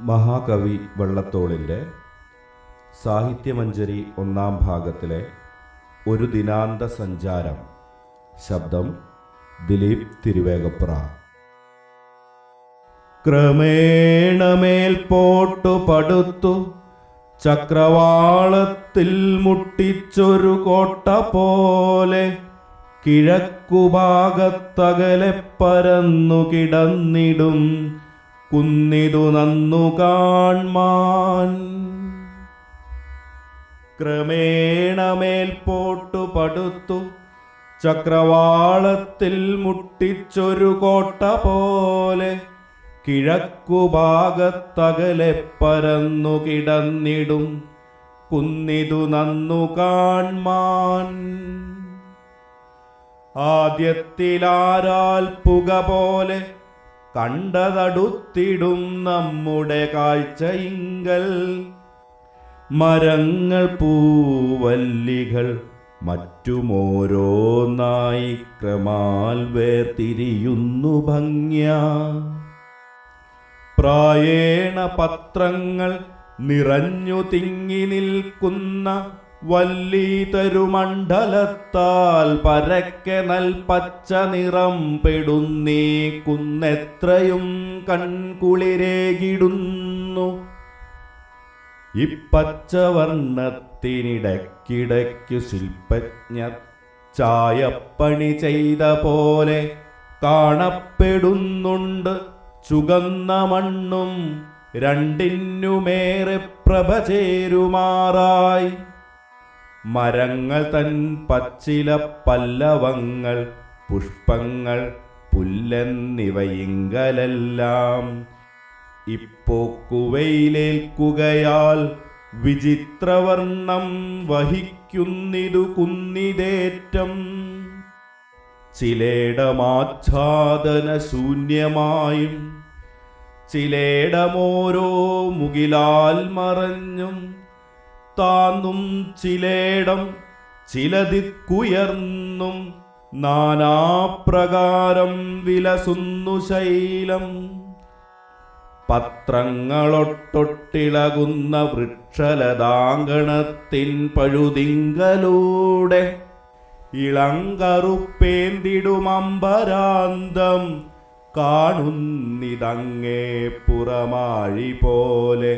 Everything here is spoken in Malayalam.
മഹാകവി വള്ളത്തോളിന്റെ സാഹിത്യമഞ്ജരി ഒന്നാം ഭാഗത്തിലെ ഒരു ദിനാന്ത സഞ്ചാരം. ശബ്ദം ദിലീപ് തിരുവേഗപ്ര. ക്രമേണമേൽ പോട്ടു പടുത്തു ചക്രവാളത്തിൽ മുട്ടിച്ചൊരു കോട്ട പോലെ കിഴക്കുഭാഗത്തകലെ പരന്നു കിടന്നിടും കുന്നിതു നന്നു കാൺമാൻ. ക്രമേണ മേൽപോട്ടു പടുത്തു ചക്രവാളത്തിൽ മുട്ടിച്ചൊരു കോട്ട പോലെ കിഴക്കുഭാഗത്തകലെ പരന്നു കിടന്നിടും കുന്നിതു നന്നു കാൺമാൻ. ആദ്യത്തിലാരാൽ പുക പോലെ കണ്ടതടുത്തിടും നമ്മുടെ കാഴ്ചയിങ്കൽ മരങ്ങൾ പൂവല്ലികൾ മറ്റുമോരോന്നായി ക്രമാൽ വേർതിരിയുന്നു ഭംഗ്യ. പ്രായേണ പത്രങ്ങൾ നിറഞ്ഞു തിങ്ങി നിൽക്കുന്ന വല്ലീതരുമണ്ഡലത്താൽ പരക്കെ നൽപച്ച നിറം പെടുന്നീ കുന്നെത്രയും കൺകുളിരേകിടുന്നു. ഇപ്പച്ചവർണത്തിനിടക്കിടയ്ക്കു ശില്പജ്ഞർ ചായപ്പണി ചെയ്ത പോലെ കാണപ്പെടുന്നുണ്ട്. ചുകന്ന മണ്ണും രണ്ടിനുമേറെ പ്രഭ ചേരുമാറായി മരങ്ങൾ തൻ പച്ചില പല്ലവങ്ങൾ പുഷ്പങ്ങൾ പുല്ലെന്നിവയിങ്കലെല്ലാം. ഇപ്പോക്കുവയിലേൽക്കുകയാൽ വിചിത്രവർണം വഹിക്കുന്നിതു കുന്നിതേറ്റം. ചിലേടമാച്ഛാദന ശൂന്യമായും ചിലേടമോരോ മുകിലാൽ മറഞ്ഞും താന്നും ചിലേടം ചിലതിക്കുയർന്നും നാനാപ്രകാരം വിലസുന്നു ശൈലം. പത്രങ്ങളൊട്ടൊട്ടിളകുന്ന വൃക്ഷലതാങ്കണത്തിൻ പഴുതിങ്കലൂടെ ഇളങ്കറുപ്പേന്തിടുമമ്പരാന്തം കാണുന്നിതങ്ങേ പുറമാഴി പോലെ